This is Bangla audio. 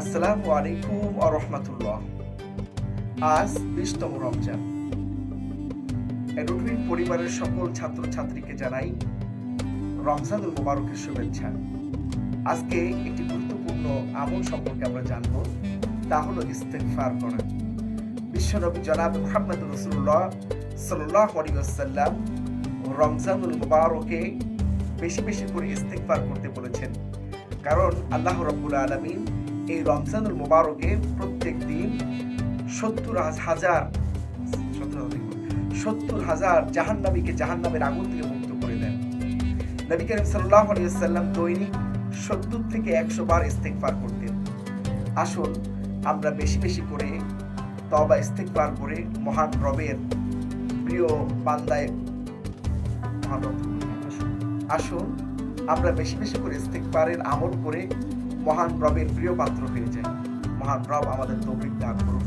আসসালামু আলাইকুম রহমতুল্লাহ। আজ বিশতম রমজান। এডুটুইন পরিবারের সকল ছাত্রছাত্রীকে জানাই রমজানুল মোবারকের শুভেচ্ছা। আজকে একটি গুরুত্বপূর্ণ আমল সম্পর্কে আমরা জানব, তা হলো ইস্তেগফার করা। বিশ্বনবী জনাব মুহাম্মদ রসুল্লাহ সাল্লাহ আলিয়াল্লাম রমজানুল বেশি বেশি করে ইস্তেগফার করতে বলেছেন। কারণ আল্লাহ রব্বুল আলমিন এই রমজানুল মোবারকে প্রত্যেক দিন সত্তর হাজার সত্তর হাজার জাহান্নামীকে জাহান্নামের আগুন থেকে মুক্ত করে দেন। নবী করিম সাল্লাহ আলিয়াল্লাম দৈনিক সত্তর থেকে একশো বার ইস্তেকবার করতেন। আসুন, আমরা বেশি বেশি করে তবা ইস্তেকবার করে মহান রবের প্রিয় বান্দায় মহান আসুন আমরা বেশি বেশি করে ইস্তেকবারের আমল করে মহান প্রভের প্রিয় পাত্র হয়ে যাই মহান প্রভ আমাদের তৌফিক দান করুন